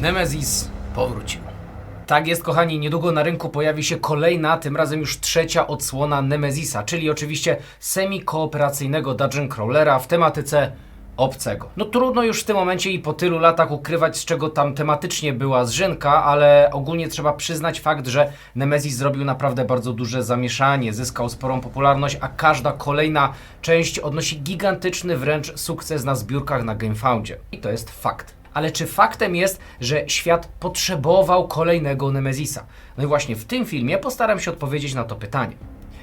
Nemesis powrócił. Tak jest, kochani, niedługo na rynku pojawi się kolejna, tym razem już trzecia odsłona Nemesisa, czyli oczywiście semi-kooperacyjnego dungeon crawlera w tematyce obcego. No trudno już w tym momencie i po tylu latach ukrywać, z czego tam tematycznie była zrzynka, ale ogólnie trzeba przyznać fakt, że Nemesis zrobił naprawdę bardzo duże zamieszanie, zyskał sporą popularność, a każda kolejna część odnosi gigantyczny wręcz sukces na zbiórkach na GameFoundzie. I to jest fakt. Ale czy faktem jest, że świat potrzebował kolejnego Nemesisa? No i właśnie w tym filmie postaram się odpowiedzieć na to pytanie.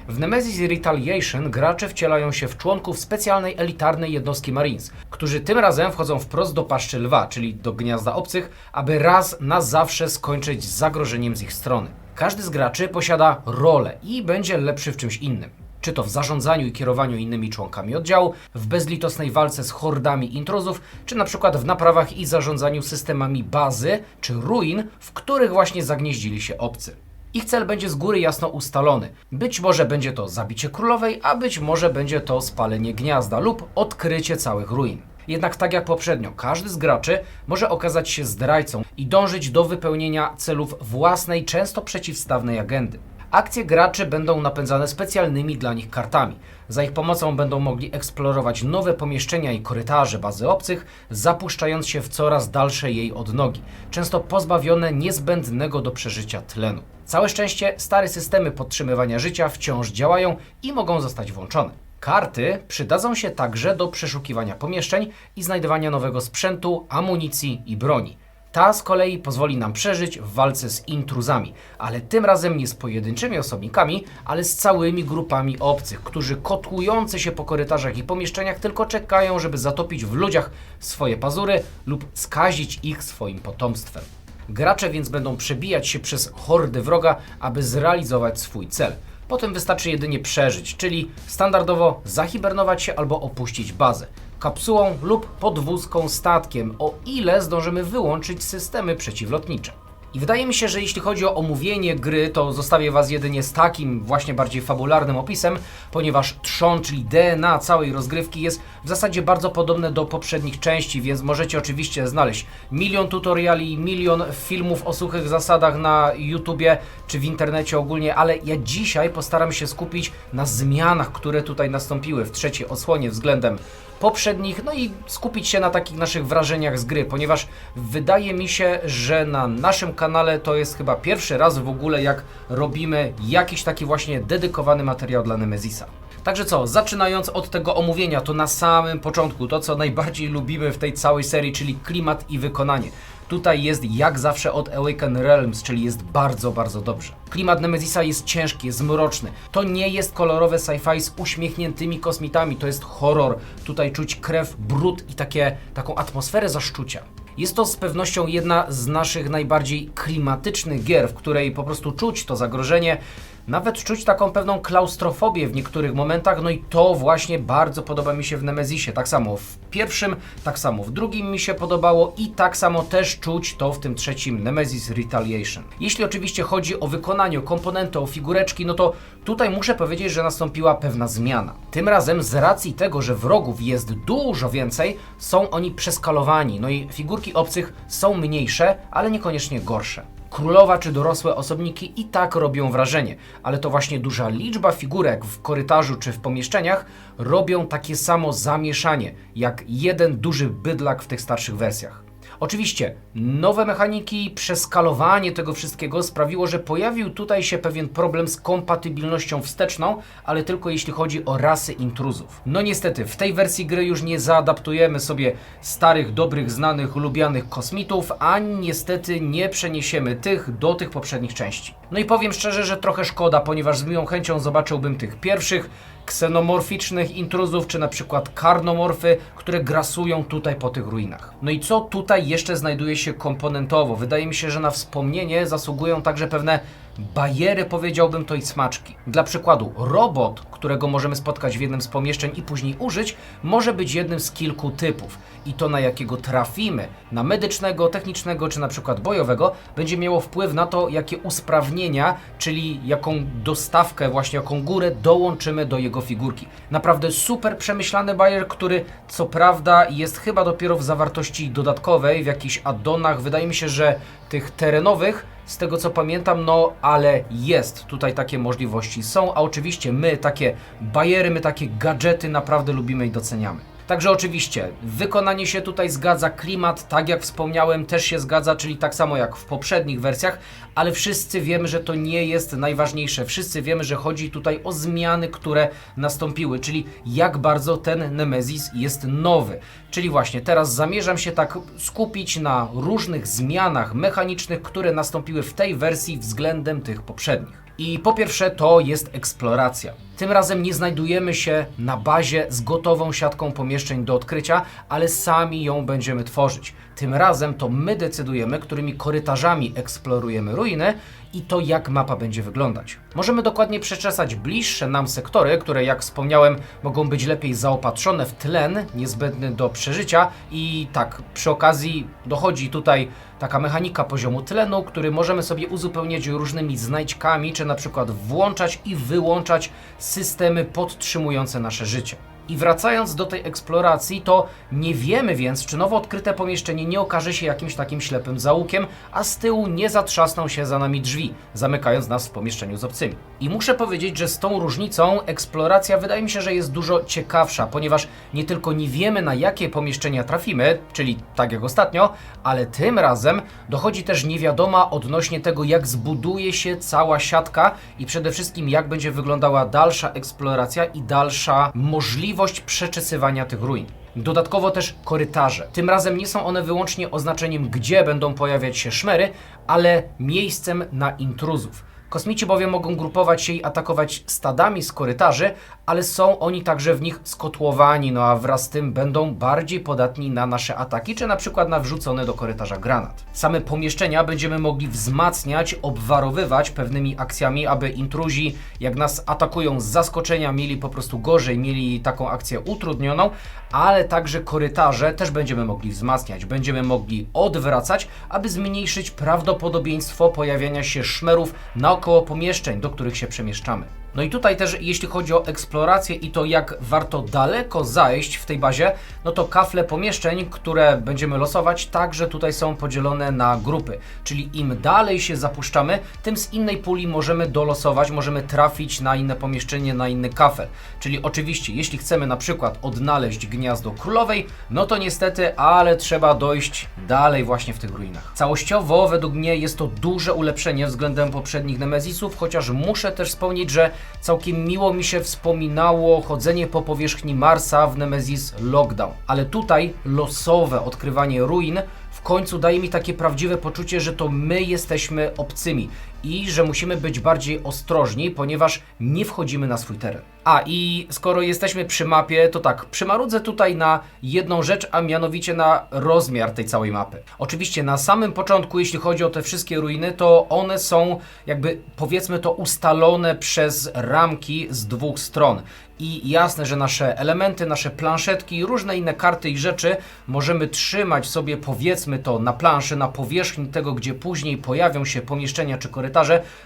W Nemesis Retaliation gracze wcielają się w członków specjalnej elitarnej jednostki Marines, którzy tym razem wchodzą wprost do paszczy lwa, czyli do gniazda obcych, aby raz na zawsze skończyć z zagrożeniem z ich strony. Każdy z graczy posiada rolę i będzie lepszy w czymś innym. Czy to w zarządzaniu i kierowaniu innymi członkami oddziału, w bezlitosnej walce z hordami intruzów, czy na przykład w naprawach i zarządzaniu systemami bazy czy ruin, w których właśnie zagnieździli się obcy. Ich cel będzie z góry jasno ustalony. Być może będzie to zabicie królowej, a być może będzie to spalenie gniazda lub odkrycie całych ruin. Jednak tak jak poprzednio, każdy z graczy może okazać się zdrajcą i dążyć do wypełnienia celów własnej, często przeciwstawnej agendy. Akcje graczy będą napędzane specjalnymi dla nich kartami. Za ich pomocą będą mogli eksplorować nowe pomieszczenia i korytarze bazy obcych, zapuszczając się w coraz dalsze jej odnogi, często pozbawione niezbędnego do przeżycia tlenu. Całe szczęście stare systemy podtrzymywania życia wciąż działają i mogą zostać włączone. Karty przydadzą się także do przeszukiwania pomieszczeń i znajdowania nowego sprzętu, amunicji i broni. Ta z kolei pozwoli nam przeżyć w walce z intruzami, ale tym razem nie z pojedynczymi osobnikami, ale z całymi grupami obcych, którzy kotłujący się po korytarzach i pomieszczeniach tylko czekają, żeby zatopić w ludziach swoje pazury lub skazić ich swoim potomstwem. Gracze więc będą przebijać się przez hordy wroga, aby zrealizować swój cel. Potem wystarczy jedynie przeżyć, czyli standardowo zahibernować się albo opuścić bazę. Kapsułą lub podwózką statkiem, o ile zdążymy wyłączyć systemy przeciwlotnicze. I wydaje mi się, że jeśli chodzi o omówienie gry, to zostawię Was jedynie z takim właśnie bardziej fabularnym opisem, ponieważ trzon, czyli DNA całej rozgrywki jest w zasadzie bardzo podobne do poprzednich części, więc możecie oczywiście znaleźć milion tutoriali, milion filmów o suchych zasadach na YouTubie czy w internecie ogólnie, ale ja dzisiaj postaram się skupić na zmianach, które tutaj nastąpiły w trzeciej odsłonie względem poprzednich, no i skupić się na takich naszych wrażeniach z gry, ponieważ wydaje mi się, że na naszym kanale to jest chyba pierwszy raz w ogóle, jak robimy jakiś taki właśnie dedykowany materiał dla Nemesisa. Także co, zaczynając od tego omówienia, to na samym początku, to co najbardziej lubimy w tej całej serii, czyli klimat i wykonanie. Tutaj jest jak zawsze od Awaken Realms, czyli jest bardzo, bardzo dobrze. Klimat Nemesisa jest ciężki, jest mroczny. To nie jest kolorowe sci-fi z uśmiechniętymi kosmitami, to jest horror. Tutaj czuć krew, brud i takie, taką atmosferę zaszczucia. Jest to z pewnością jedna z naszych najbardziej klimatycznych gier, w której po prostu czuć to zagrożenie, nawet czuć taką pewną klaustrofobię w niektórych momentach, no i to właśnie bardzo podoba mi się w Nemesisie. Tak samo w pierwszym, tak samo w drugim mi się podobało i tak samo też czuć to w tym trzecim Nemesis Retaliation. Jeśli oczywiście chodzi o wykonanie, o komponenty, o figureczki, no to tutaj muszę powiedzieć, że nastąpiła pewna zmiana. Tym razem z racji tego, że wrogów jest dużo więcej, są oni przeskalowani, no i figurki obcych są mniejsze, ale niekoniecznie gorsze. Królowa czy dorosłe osobniki i tak robią wrażenie, ale to właśnie duża liczba figurek w korytarzu czy w pomieszczeniach robią takie samo zamieszanie, jak jeden duży bydlak w tych starszych wersjach. Oczywiście, nowe mechaniki, przeskalowanie tego wszystkiego sprawiło, że pojawił tutaj się pewien problem z kompatybilnością wsteczną, ale tylko jeśli chodzi o rasy intruzów. No niestety, w tej wersji gry już nie zaadaptujemy sobie starych, dobrych, znanych, lubianych kosmitów, ani niestety nie przeniesiemy tych do tych poprzednich części. No i powiem szczerze, że trochę szkoda, ponieważ z miłą chęcią zobaczyłbym tych pierwszych, ksenomorficznych intruzów, czy na przykład karnomorfy, które grasują tutaj po tych ruinach. No i co tutaj jeszcze znajduje się komponentowo? Wydaje mi się, że na wspomnienie zasługują także pewne bajery, powiedziałbym to i smaczki. Dla przykładu, robot, którego możemy spotkać w jednym z pomieszczeń i później użyć, może być jednym z kilku typów. I to na jakiego trafimy, na medycznego, technicznego czy na przykład bojowego, będzie miało wpływ na to, jakie usprawnienia, czyli jaką dostawkę, właśnie jaką górę dołączymy do jego figurki. Naprawdę super przemyślany bajer, który co prawda jest chyba dopiero w zawartości dodatkowej, w jakichś addonach. Wydaje mi się, że tych terenowych, z tego co pamiętam, no ale jest tutaj takie możliwości. Są, a oczywiście my takie bajery, my takie gadżety naprawdę lubimy i doceniamy. Także oczywiście wykonanie się tutaj zgadza, klimat, tak jak wspomniałem, też się zgadza, czyli tak samo jak w poprzednich wersjach, ale wszyscy wiemy, że to nie jest najważniejsze. Wszyscy wiemy, że chodzi tutaj o zmiany, które nastąpiły, czyli jak bardzo ten Nemesis jest nowy. Czyli właśnie teraz zamierzam się tak skupić na różnych zmianach mechanicznych, które nastąpiły w tej wersji względem tych poprzednich. I po pierwsze to jest eksploracja. Tym razem nie znajdujemy się na bazie z gotową siatką pomieszczeń do odkrycia, ale sami ją będziemy tworzyć. Tym razem to my decydujemy, którymi korytarzami eksplorujemy ruiny i to jak mapa będzie wyglądać. Możemy dokładnie przeczesać bliższe nam sektory, które jak wspomniałem mogą być lepiej zaopatrzone w tlen niezbędny do przeżycia i tak przy okazji dochodzi tutaj taka mechanika poziomu tlenu, który możemy sobie uzupełniać różnymi znajdźkami, czy na przykład włączać i wyłączać systemy podtrzymujące nasze życie. I wracając do tej eksploracji, to nie wiemy więc, czy nowo odkryte pomieszczenie nie okaże się jakimś takim ślepym zaułkiem, a z tyłu nie zatrzasną się za nami drzwi, zamykając nas w pomieszczeniu z obcymi. I muszę powiedzieć, że z tą różnicą eksploracja wydaje mi się, że jest dużo ciekawsza, ponieważ nie tylko nie wiemy na jakie pomieszczenia trafimy, czyli tak jak ostatnio, ale tym razem dochodzi też niewiadoma odnośnie tego, jak zbuduje się cała siatka i przede wszystkim jak będzie wyglądała dalsza eksploracja i dalsza możliwość przeczesywania tych ruin. Dodatkowo też korytarze. Tym razem nie są one wyłącznie oznaczeniem, gdzie będą pojawiać się szmery, ale miejscem na intruzów. Kosmici bowiem mogą grupować się i atakować stadami z korytarzy, ale są oni także w nich skotłowani, no a wraz z tym będą bardziej podatni na nasze ataki, czy na przykład na wrzucony do korytarza granat. Same pomieszczenia będziemy mogli wzmacniać, obwarowywać pewnymi akcjami, aby intruzi, jak nas atakują z zaskoczenia, mieli po prostu gorzej, mieli taką akcję utrudnioną, ale także korytarze też będziemy mogli wzmacniać, będziemy mogli odwracać, aby zmniejszyć prawdopodobieństwo pojawiania się szmerów naokoło pomieszczeń, do których się przemieszczamy. No i tutaj też, jeśli chodzi o eksplorację i to, jak warto daleko zajść w tej bazie, no to kafle pomieszczeń, które będziemy losować, także tutaj są podzielone na grupy. Czyli im dalej się zapuszczamy, tym z innej puli możemy dolosować, możemy trafić na inne pomieszczenie, na inny kafel. Czyli oczywiście, jeśli chcemy na przykład odnaleźć gniazdo królowej, no to niestety, ale trzeba dojść dalej właśnie w tych ruinach. Całościowo, według mnie, jest to duże ulepszenie względem poprzednich Nemezisów, chociaż muszę też wspomnieć, że całkiem miło mi się wspominało chodzenie po powierzchni Marsa w Nemesis Lockdown. Ale tutaj losowe odkrywanie ruin w końcu daje mi takie prawdziwe poczucie, że to my jesteśmy obcymi i że musimy być bardziej ostrożni, ponieważ nie wchodzimy na swój teren. A i skoro jesteśmy przy mapie, to tak, przymarudzę tutaj na jedną rzecz, a mianowicie na rozmiar tej całej mapy. Oczywiście na samym początku, jeśli chodzi o te wszystkie ruiny, to one są jakby powiedzmy to ustalone przez ramki z dwóch stron. I jasne, że nasze elementy, nasze planszetki różne inne karty i rzeczy możemy trzymać sobie, powiedzmy to, na planszy, na powierzchni tego, gdzie później pojawią się pomieszczenia czy korytarze.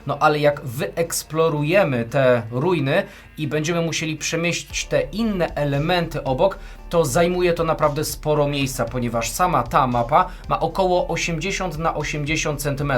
No ale jak wyeksplorujemy te ruiny i będziemy musieli przemieścić te inne elementy obok, to zajmuje to naprawdę sporo miejsca, ponieważ sama ta mapa ma około 80 na 80 cm.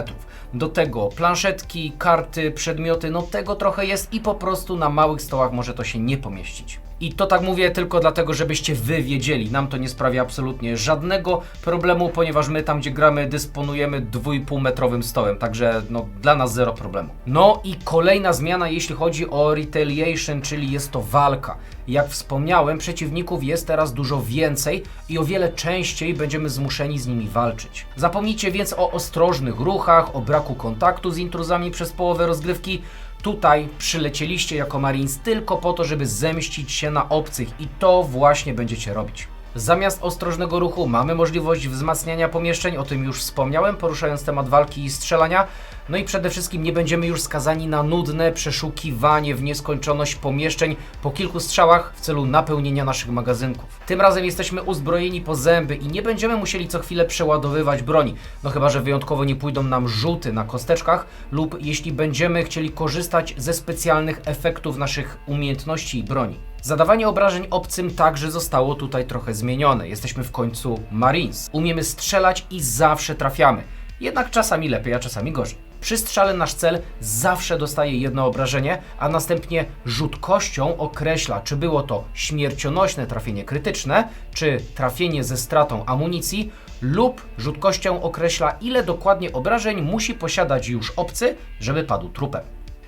Do tego planszetki, karty, przedmioty, no tego trochę jest i po prostu na małych stołach może to się nie pomieścić. I to tak mówię tylko dlatego, żebyście wy wiedzieli. Nam to nie sprawia absolutnie żadnego problemu, ponieważ my tam, gdzie gramy, dysponujemy 2,5 metrowym stołem, także no, dla nas zero problemu. No i kolejna zmiana, jeśli chodzi o retaliation, czyli jest to walka. Jak wspomniałem, przeciwników jest teraz dużo więcej i o wiele częściej będziemy zmuszeni z nimi walczyć. Zapomnijcie więc o ostrożnych ruchach, o braku kontaktu z intruzami przez połowę rozgrywki. Tutaj przylecieliście jako Marines tylko po to, żeby zemścić się na obcych i to właśnie będziecie robić. Zamiast ostrożnego ruchu mamy możliwość wzmacniania pomieszczeń, o tym już wspomniałem, poruszając temat walki i strzelania. No i przede wszystkim nie będziemy już skazani na nudne przeszukiwanie w nieskończoność pomieszczeń po kilku strzałach w celu napełnienia naszych magazynków. Tym razem jesteśmy uzbrojeni po zęby i nie będziemy musieli co chwilę przeładowywać broni, no chyba że wyjątkowo nie pójdą nam rzuty na kosteczkach lub jeśli będziemy chcieli korzystać ze specjalnych efektów naszych umiejętności i broni. Zadawanie obrażeń obcym także zostało tutaj trochę zmienione. Jesteśmy w końcu Marines. Umiemy strzelać i zawsze trafiamy. Jednak czasami lepiej, a czasami gorzej. Przy strzale nasz cel zawsze dostaje jedno obrażenie, a następnie rzut kością określa, czy było to śmiercionośne trafienie krytyczne, czy trafienie ze stratą amunicji, lub rzut kością określa, ile dokładnie obrażeń musi posiadać już obcy, żeby padł trupem.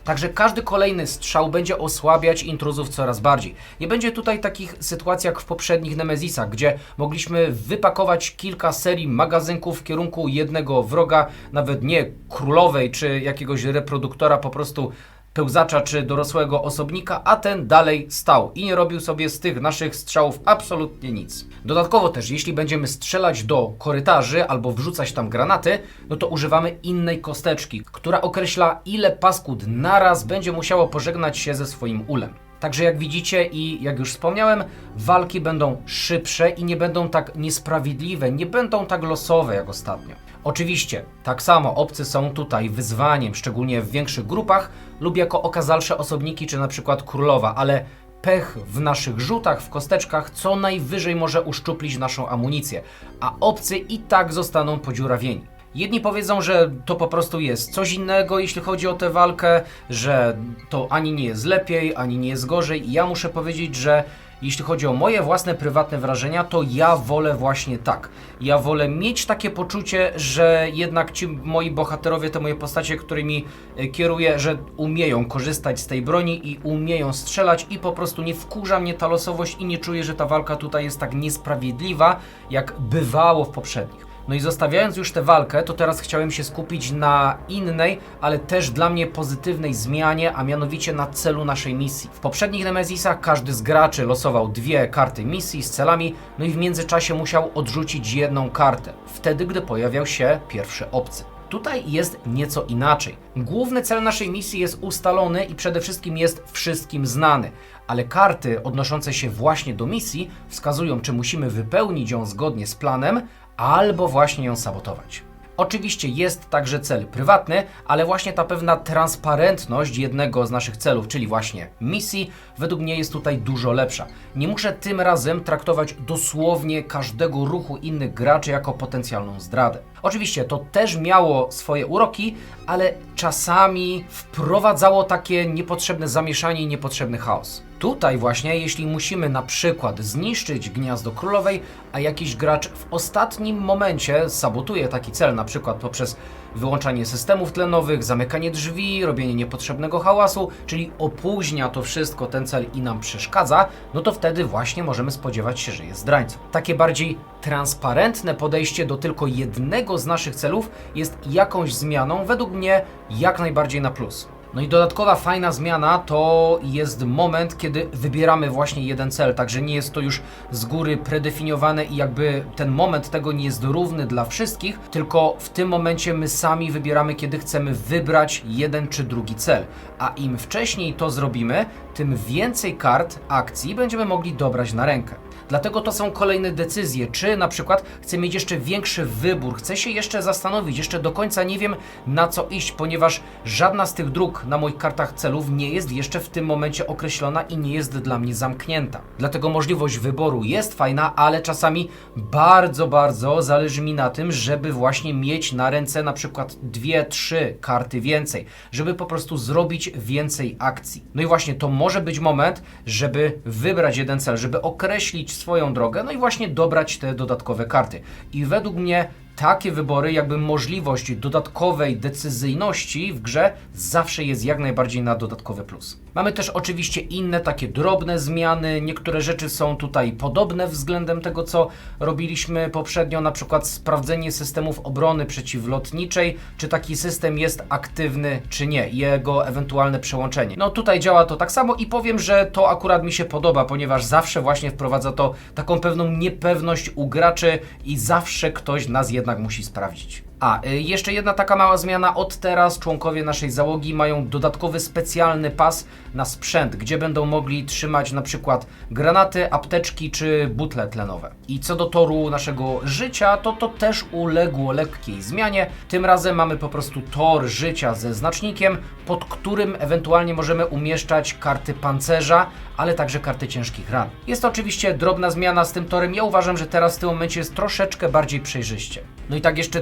Także każdy kolejny strzał będzie osłabiać intruzów coraz bardziej. Nie będzie tutaj takich sytuacji jak w poprzednich Nemezisach, gdzie mogliśmy wypakować kilka serii magazynków w kierunku jednego wroga, nawet nie królowej czy jakiegoś reproduktora, po prostu pełzacza czy dorosłego osobnika, a ten dalej stał i nie robił sobie z tych naszych strzałów absolutnie nic. Dodatkowo też, jeśli będziemy strzelać do korytarzy albo wrzucać tam granaty, no to używamy innej kosteczki, która określa ile paskud naraz będzie musiało pożegnać się ze swoim ulem. Także jak widzicie i jak już wspomniałem, walki będą szybsze i nie będą tak niesprawiedliwe, nie będą tak losowe jak ostatnio. Oczywiście, tak samo obcy są tutaj wyzwaniem, szczególnie w większych grupach lub jako okazalsze osobniki czy na przykład królowa, ale pech w naszych rzutach, w kosteczkach co najwyżej może uszczuplić naszą amunicję, a obcy i tak zostaną podziurawieni. Jedni powiedzą, że to po prostu jest coś innego, jeśli chodzi o tę walkę, że to ani nie jest lepiej, ani nie jest gorzej. I ja muszę powiedzieć, że jeśli chodzi o moje własne prywatne wrażenia, to ja wolę właśnie tak. Ja wolę mieć takie poczucie, że jednak ci moi bohaterowie, te moje postacie, którymi e, kieruję, że umieją korzystać z tej broni i umieją strzelać i po prostu nie wkurza mnie ta losowość i nie czuję, że ta walka tutaj jest tak niesprawiedliwa, jak bywało w poprzednich. No i zostawiając już tę walkę, to teraz chciałem się skupić na innej, ale też dla mnie pozytywnej zmianie, a mianowicie na celu naszej misji. W poprzednich Nemezisach każdy z graczy losował dwie karty misji z celami, no i w międzyczasie musiał odrzucić jedną kartę, wtedy gdy pojawiał się pierwszy obcy. Tutaj jest nieco inaczej. Główny cel naszej misji jest ustalony i przede wszystkim jest wszystkim znany, ale karty odnoszące się właśnie do misji wskazują, czy musimy wypełnić ją zgodnie z planem, albo właśnie ją sabotować. Oczywiście jest także cel prywatny, ale właśnie ta pewna transparentność jednego z naszych celów, czyli właśnie misji, według mnie jest tutaj dużo lepsza. Nie muszę tym razem traktować dosłownie każdego ruchu innych graczy jako potencjalną zdradę. Oczywiście to też miało swoje uroki, ale czasami wprowadzało takie niepotrzebne zamieszanie i niepotrzebny chaos. Tutaj właśnie, jeśli musimy na przykład zniszczyć gniazdo królowej, a jakiś gracz w ostatnim momencie sabotuje taki cel, na przykład poprzez wyłączanie systemów tlenowych, zamykanie drzwi, robienie niepotrzebnego hałasu, czyli opóźnia to wszystko ten cel i nam przeszkadza, no to wtedy właśnie możemy spodziewać się, że jest zdrajcą. Takie bardziej transparentne podejście do tylko jednego z naszych celów jest jakąś zmianą, według mnie jak najbardziej na plus. No i dodatkowa fajna zmiana to jest moment, kiedy wybieramy właśnie jeden cel, także nie jest to już z góry predefiniowane i jakby ten moment tego nie jest równy dla wszystkich, tylko w tym momencie my sami wybieramy, kiedy chcemy wybrać jeden czy drugi cel. A im wcześniej to zrobimy, tym więcej kart akcji będziemy mogli dobrać na rękę. Dlatego to są kolejne decyzje, czy na przykład chcę mieć jeszcze większy wybór, chcę się jeszcze zastanowić, jeszcze do końca nie wiem na co iść, ponieważ żadna z tych dróg na moich kartach celów nie jest jeszcze w tym momencie określona i nie jest dla mnie zamknięta. Dlatego możliwość wyboru jest fajna, ale czasami bardzo, bardzo zależy mi na tym, żeby właśnie mieć na ręce na przykład dwie, trzy karty więcej, żeby po prostu zrobić więcej akcji. No i właśnie to może być moment, żeby wybrać jeden cel, żeby określić swoją drogę, no i właśnie dobrać te dodatkowe karty. I według mnie takie wybory, jakby możliwość dodatkowej decyzyjności w grze zawsze jest jak najbardziej na dodatkowy plus. Mamy też oczywiście inne takie drobne zmiany. Niektóre rzeczy są tutaj podobne względem tego, co robiliśmy poprzednio, na przykład sprawdzenie systemów obrony przeciwlotniczej, czy taki system jest aktywny, czy nie, jego ewentualne przełączenie. No tutaj działa to tak samo i powiem, że to akurat mi się podoba, ponieważ zawsze właśnie wprowadza to taką pewną niepewność u graczy i zawsze ktoś nas jednak musi sprawdzić. A, y, jeszcze jedna taka mała zmiana. Od teraz członkowie naszej załogi mają dodatkowy specjalny pas na sprzęt, gdzie będą mogli trzymać na przykład granaty, apteczki czy butle tlenowe. I co do toru naszego życia, to to też uległo lekkiej zmianie. Tym razem mamy po prostu tor życia ze znacznikiem, pod którym ewentualnie możemy umieszczać karty pancerza, ale także karty ciężkich ran. Jest to oczywiście drobna zmiana z tym torem. Ja uważam, że teraz w tym momencie jest troszeczkę bardziej przejrzyście. No i tak jeszcze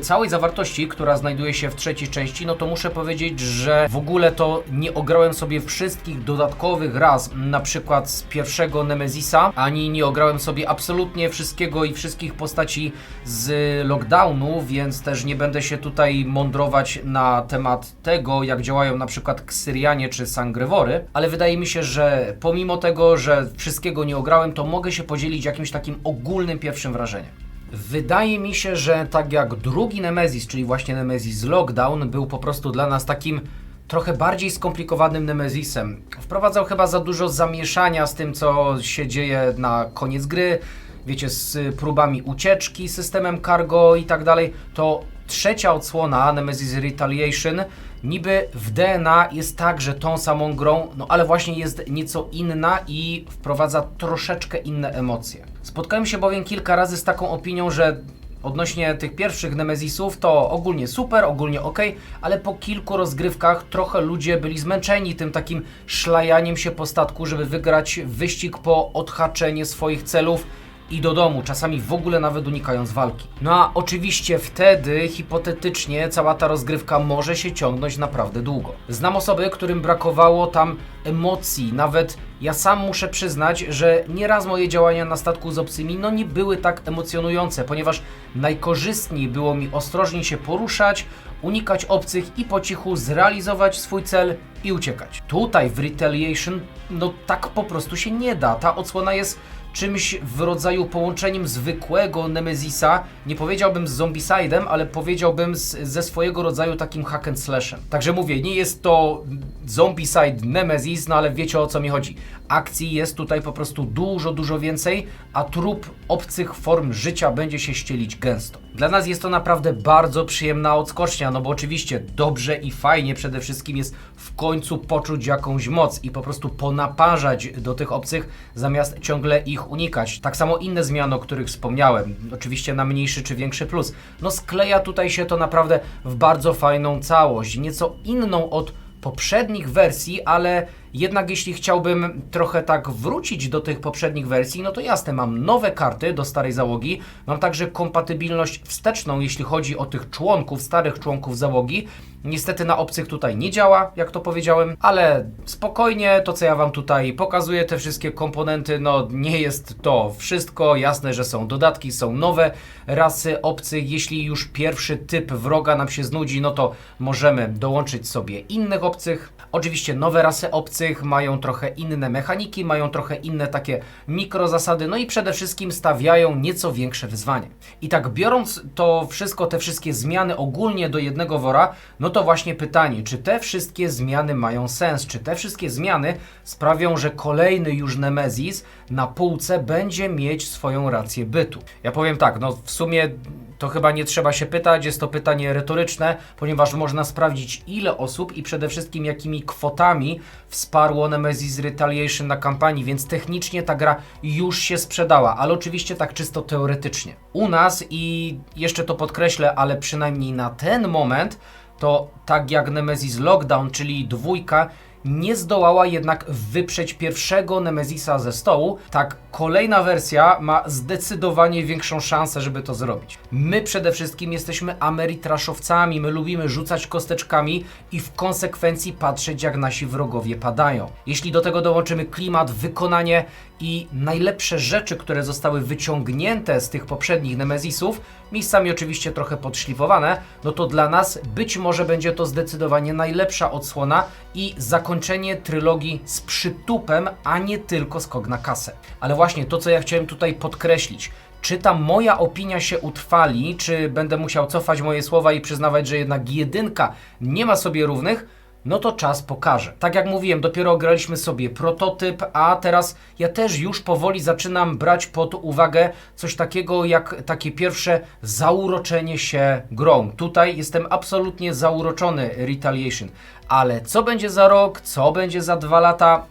całej zawartości, która znajduje się w trzeciej części, no to muszę powiedzieć, że w ogóle to nie ograłem sobie wszystkich dodatkowych raz, na przykład z pierwszego Nemezisa, ani nie ograłem sobie absolutnie wszystkiego i wszystkich postaci z lockdownu, więc też nie będę się tutaj mądrować na temat tego, jak działają na przykład Ksyrianie czy Sangrewory, ale wydaje mi się, że pomimo tego, że wszystkiego nie ograłem, to mogę się podzielić jakimś takim ogólnym pierwszym wrażeniem. Wydaje mi się, że tak jak drugi Nemesis, czyli właśnie Nemesis Lockdown, był po prostu dla nas takim trochę bardziej skomplikowanym Nemesisem. Wprowadzał chyba za dużo zamieszania z tym, co się dzieje na koniec gry, wiecie, z próbami ucieczki, systemem cargo i tak dalej. To trzecia odsłona Nemesis Retaliation niby w DNA jest także tą samą grą, no ale właśnie jest nieco inna i wprowadza troszeczkę inne emocje. Spotkałem się bowiem kilka razy z taką opinią, że odnośnie tych pierwszych Nemezisów to ogólnie super, ogólnie ok, ale po kilku rozgrywkach trochę ludzie byli zmęczeni tym takim szlajaniem się po statku, żeby wygrać wyścig po odhaczenie swoich celów i do domu, czasami w ogóle nawet unikając walki. No a oczywiście wtedy, hipotetycznie, cała ta rozgrywka może się ciągnąć naprawdę długo. Znam osoby, którym brakowało tam emocji, nawet ja sam muszę przyznać, że nieraz moje działania na statku z obcymi no nie były tak emocjonujące, ponieważ najkorzystniej było mi ostrożnie się poruszać, unikać obcych i po cichu zrealizować swój cel i uciekać. Tutaj w Retaliation no tak po prostu się nie da. Ta odsłona jest czymś w rodzaju połączeniem zwykłego Nemezisa, nie powiedziałbym z Zombicidem, ale powiedziałbym z, ze swojego rodzaju takim hack and slashem. Także mówię, nie jest to Zombicide Nemesis, no ale wiecie o co mi chodzi. Akcji jest tutaj po prostu dużo, dużo więcej, a trup obcych form życia będzie się ścielić gęsto. Dla nas jest to naprawdę bardzo przyjemna odskocznia, no bo oczywiście dobrze i fajnie przede wszystkim jest w końcu poczuć jakąś moc i po prostu ponaparzać do tych obcych, zamiast ciągle ich unikać. Tak samo inne zmiany, o których wspomniałem, oczywiście na mniejszy czy większy plus. No skleja tutaj się to naprawdę w bardzo fajną całość, nieco inną od poprzednich wersji, ale jednak jeśli chciałbym trochę tak wrócić do tych poprzednich wersji, no to jasne, mam nowe karty do starej załogi, mam także kompatybilność wsteczną, jeśli chodzi o tych członków, starych członków załogi. Niestety na obcych tutaj nie działa, jak to powiedziałem, ale spokojnie, to co ja Wam tutaj pokazuję, te wszystkie komponenty, no nie jest to wszystko. Jasne, że są dodatki, są nowe rasy obcych. Jeśli już pierwszy typ wroga nam się znudzi, no to możemy dołączyć sobie innych obcych. Oczywiście nowe rasy obcych mają trochę inne mechaniki, mają trochę inne takie mikrozasady, no i przede wszystkim stawiają nieco większe wyzwanie. I tak biorąc to wszystko, te wszystkie zmiany ogólnie do jednego wora, no to właśnie pytanie, czy te wszystkie zmiany mają sens? Czy te wszystkie zmiany sprawią, że kolejny już Nemezis na półce będzie mieć swoją rację bytu? Ja powiem tak, no w sumie to chyba nie trzeba się pytać, jest to pytanie retoryczne, ponieważ można sprawdzić ile osób i przede wszystkim jakimi kwotami wsparło Nemesis Retaliation na kampanii, więc technicznie ta gra już się sprzedała, ale oczywiście tak czysto teoretycznie. U nas i jeszcze to podkreślę, ale przynajmniej na ten moment to tak jak Nemesis Lockdown, czyli dwójka, nie zdołała jednak wyprzeć pierwszego Nemezisa ze stołu, tak kolejna wersja ma zdecydowanie większą szansę, żeby to zrobić. My przede wszystkim jesteśmy Ameritraszowcami, my lubimy rzucać kosteczkami i w konsekwencji patrzeć jak nasi wrogowie padają. Jeśli do tego dołączymy klimat, wykonanie i najlepsze rzeczy, które zostały wyciągnięte z tych poprzednich Nemezisów, miejscami oczywiście trochę podszlifowane, no to dla nas być może będzie to zdecydowanie najlepsza odsłona i zakończenie trylogii z przytupem, a nie tylko skok na kasę. Ale właśnie to, co ja chciałem tutaj podkreślić, czy ta moja opinia się utrwali, czy będę musiał cofać moje słowa i przyznawać, że jednak jedynka nie ma sobie równych, no to czas pokaże. Tak jak mówiłem, dopiero ograliśmy sobie prototyp, a teraz ja też już powoli zaczynam brać pod uwagę coś takiego jak takie pierwsze zauroczenie się grą. Tutaj jestem absolutnie zauroczony Retaliation, ale co będzie za rok, co będzie za dwa lata,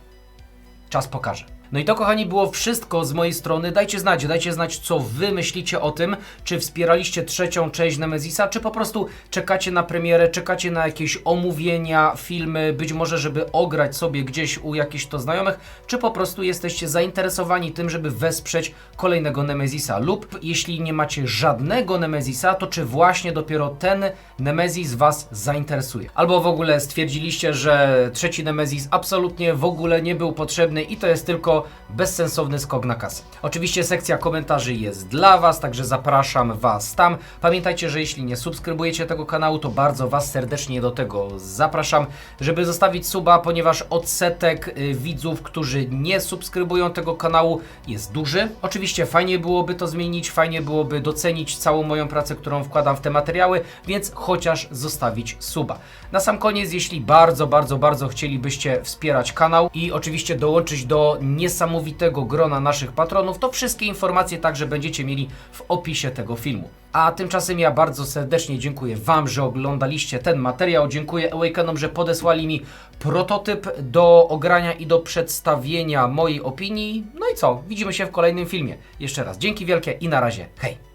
czas pokaże. No i to, kochani, było wszystko z mojej strony. Dajcie znać, dajcie znać, co wy myślicie o tym. Czy wspieraliście trzecią część Nemezisa, czy po prostu czekacie na premierę, czekacie na jakieś omówienia, filmy, być może, żeby ograć sobie gdzieś u jakichś to znajomych, czy po prostu jesteście zainteresowani tym, żeby wesprzeć kolejnego Nemezisa. Lub jeśli nie macie żadnego Nemezisa, to czy właśnie dopiero ten Nemezis was zainteresuje. Albo w ogóle stwierdziliście, że trzeci Nemezis absolutnie w ogóle nie był potrzebny i to jest tylko bezsensowny skok na kasę. Oczywiście sekcja komentarzy jest dla Was, także zapraszam Was tam. Pamiętajcie, że jeśli nie subskrybujecie tego kanału, to bardzo Was serdecznie do tego zapraszam, żeby zostawić suba, ponieważ odsetek y, widzów, którzy nie subskrybują tego kanału jest duży. Oczywiście fajnie byłoby to zmienić, fajnie byłoby docenić całą moją pracę, którą wkładam w te materiały, więc chociaż zostawić suba. Na sam koniec, jeśli bardzo, bardzo, bardzo chcielibyście wspierać kanał i oczywiście dołączyć do niesamowitego grona naszych patronów, to wszystkie informacje także będziecie mieli w opisie tego filmu. A tymczasem ja bardzo serdecznie dziękuję Wam, że oglądaliście ten materiał. Dziękuję Awakenom, że podesłali mi prototyp do ogrania i do przedstawienia mojej opinii. No i co? Widzimy się w kolejnym filmie. Jeszcze raz dzięki wielkie i na razie. Hej!